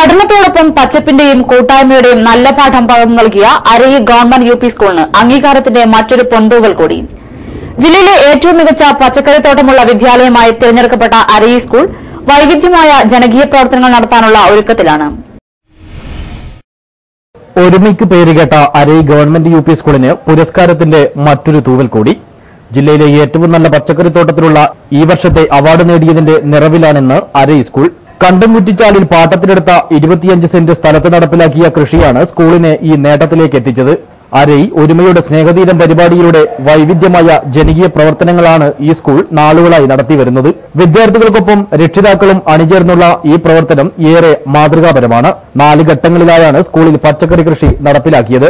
പഠനത്തോടൊപ്പം പച്ചപ്പിന്റെയും കൂട്ടായ്മയുടെയും നല്ല പാഠം പകർന്നു നൽകിയ അരയി ഗവൺമെന്റ് യു പി സ്കൂളിന് അംഗീകാരത്തിന്റെ മറ്റൊരു പൊന്തൂവൽ കൂടി. ജില്ലയിലെ ഏറ്റവും മികച്ച പച്ചക്കറിത്തോട്ടമുള്ള വിദ്യാലയമായി തിരഞ്ഞെടുക്കപ്പെട്ട അരയി സ്കൂൾ വൈവിധ്യമായ ജനകീയ പ്രവർത്തനങ്ങൾ നടത്താനുള്ള ഒരുക്കത്തിലാണ്. ഒരുമിക്ക് പേരുകേട്ട അരയി ഗവൺമെന്റ് യു പി സ്കൂളിന് പുരസ്കാരത്തിന്റെ മറ്റൊരു തൂവൽ കൂടി. ജില്ലയിലെ ഏറ്റവും നല്ല പച്ചക്കറിത്തോട്ടത്തിലുള്ള ഈ വർഷത്തെ അവാർഡ് നേടിയതിന്റെ നിറവിലാണെന്ന് അരയി സ്കൂൾ കണ്ടംകുറ്റിച്ചാലിൽ പാട്ടത്തിനെടുത്ത ഇരുപത്തിയഞ്ച് സെന്റ് സ്ഥലത്ത് നടപ്പിലാക്കിയ കൃഷിയാണ് സ്കൂളിനെ ഈ നേട്ടത്തിലേക്ക് എത്തിച്ചത്. അരയി ഒരുമയുടെ സ്നേഹതീരം പരിപാടിയിലൂടെ വൈവിധ്യമായ ജനകീയ പ്രവർത്തനങ്ങളാണ് ഈ സ്കൂൾ നാളുകളായി നടത്തിവരുന്നത് വിദ്യാർത്ഥികൾക്കൊപ്പം രക്ഷിതാക്കളും അണിചേർന്നുള്ള ഈ പ്രവർത്തനം ഏറെ മാതൃകാപരമാണ്. നാല് ഘട്ടങ്ങളിലായാണ് സ്കൂളിൽ പച്ചക്കറി കൃഷി നടപ്പിലാക്കിയത്.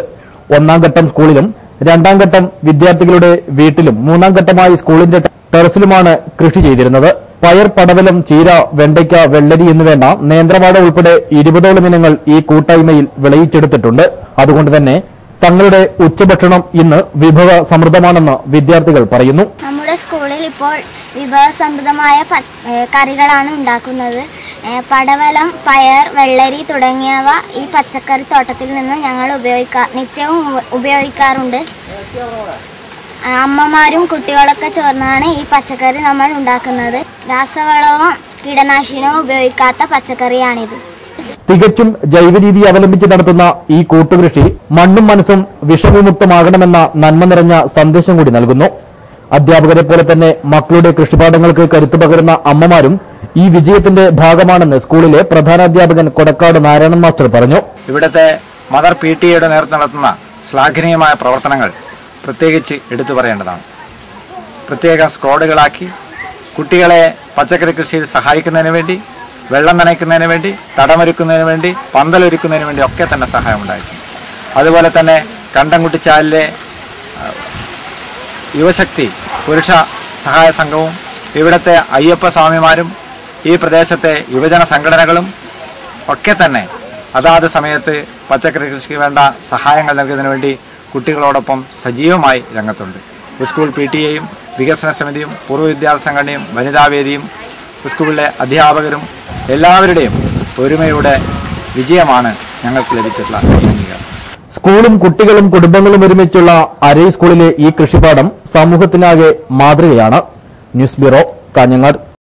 ഒന്നാം ഘട്ടം സ്കൂളിലും രണ്ടാം ഘട്ടം വിദ്യാർത്ഥികളുടെ വീട്ടിലും മൂന്നാം ഘട്ടമായി സ്കൂളിന്റെ ടെറസിലുമാണ് കൃഷി ചെയ്തിരുന്നത്. പയർ പടവലം ചീര വെണ്ടയ്ക്ക വെള്ളരി എന്നുവേണ്ട നേന്ത്രവാട ഉൾപ്പെടെ ഇരുപതോളം ഇനങ്ങൾ ഈ കൂട്ടായ്മയിൽ വിളയിച്ചെടുത്തിട്ടുണ്ട്. അതുകൊണ്ട് തന്നെ തങ്ങളുടെ ഉച്ചഭക്ഷണം ഇന്ന് വിഭവ സമൃദ്ധമാണെന്ന് വിദ്യാർത്ഥികൾ പറയുന്നു. നമ്മുടെ സ്കൂളിൽ ഇപ്പോൾ വിഭവ സമൃദ്ധമായ കറികളാണ് ഉണ്ടാക്കുന്നത്. പടവലം പയർ വെള്ളരി തുടങ്ങിയവ ഈ പച്ചക്കറി തോട്ടത്തിൽ നിന്ന് ഞങ്ങൾ ഉപയോഗിക്കാ നിത്യവും ഉപയോഗിക്കാറുണ്ട്. അമ്മമാരും കുട്ടികളൊക്കെ ചേർന്നാണ് ഈ പച്ചക്കറി നമ്മൾ ഉണ്ടാക്കുന്നത്. രാസവളവും കീടനാശിനിയും ഉപയോഗിക്കാത്ത പച്ചക്കറിയാണിത്. തികച്ചും ജൈവരീതി അവലംബിച്ച് നടത്തുന്ന ഈ കൂട്ടുകൃഷി മണ്ണും മനസ്സും വിഷവിമുക്തമാകണമെന്ന നന്മ നിറഞ്ഞ സന്ദേശം കൂടി നൽകുന്നു. അധ്യാപകരെ പോലെ തന്നെ മക്കളുടെ കൃഷിപാഠങ്ങൾക്ക് കരുത്തു പകരുന്ന അമ്മമാരും ഈ വിജയത്തിന്റെ ഭാഗമാണെന്ന് സ്കൂളിലെ പ്രധാനാധ്യാപകൻ കൊടക്കാട് നാരായണൻ മാസ്റ്റർ പറഞ്ഞു. ഇവിടുത്തെ മദർ പി ടി എയുടെ നേതൃത്വം നടത്തുന്ന ശ്ലാഘനീയമായ പ്രവർത്തനങ്ങൾ പ്രത്യേകിച്ച് എടുത്തു പറയേണ്ടതാണ്. പ്രത്യേക സ്ക്വാഡുകളാക്കി കുട്ടികളെ പച്ചക്കറി കൃഷിയിൽ സഹായിക്കുന്നതിന് വേണ്ടി വെള്ളം നനയ്ക്കുന്നതിന് വേണ്ടി തടമൊരുക്കുന്നതിന് വേണ്ടി പന്തലൊരുക്കുന്നതിന് വേണ്ടി ഒക്കെ തന്നെ സഹായമുണ്ടായിട്ടുണ്ട് അതുപോലെ തന്നെ കണ്ടംകുട്ടിച്ചാലിലെ യുവശക്തി പുരുഷ സഹായ സംഘവും ഇവിടുത്തെ അയ്യപ്പ സ്വാമിമാരും ഈ പ്രദേശത്തെ യുവജന സംഘടനകളും ഒക്കെ തന്നെ അതാത് സമയത്ത് പച്ചക്കറി കൃഷിക്ക് വേണ്ട സഹായങ്ങൾ നൽകുന്നതിന് വേണ്ടി കുട്ടികളോടൊപ്പം സജീവമായി രംഗത്തുണ്ട്. സ്കൂൾ പി ടി എയും വികസന സമിതിയും പൂർവ വിദ്യാർത്ഥി സംഘടനയും വനിതാവേദിയും സ്കൂളിലെ അധ്യാപകരും എല്ലാവരുടെയും ഒരുമയുടെ വിജയമാണ് ഞങ്ങൾക്ക് ലഭിച്ചിട്ടുള്ള സ്കൂളും കുട്ടികളും കുടുംബങ്ങളും ഒരുമിച്ചുള്ള അരൈ സ്കൂളിലെ ഈ കൃഷിപാഠം സമൂഹത്തിനാകെ മാതൃകയാണ്. News bureau Kanhangad.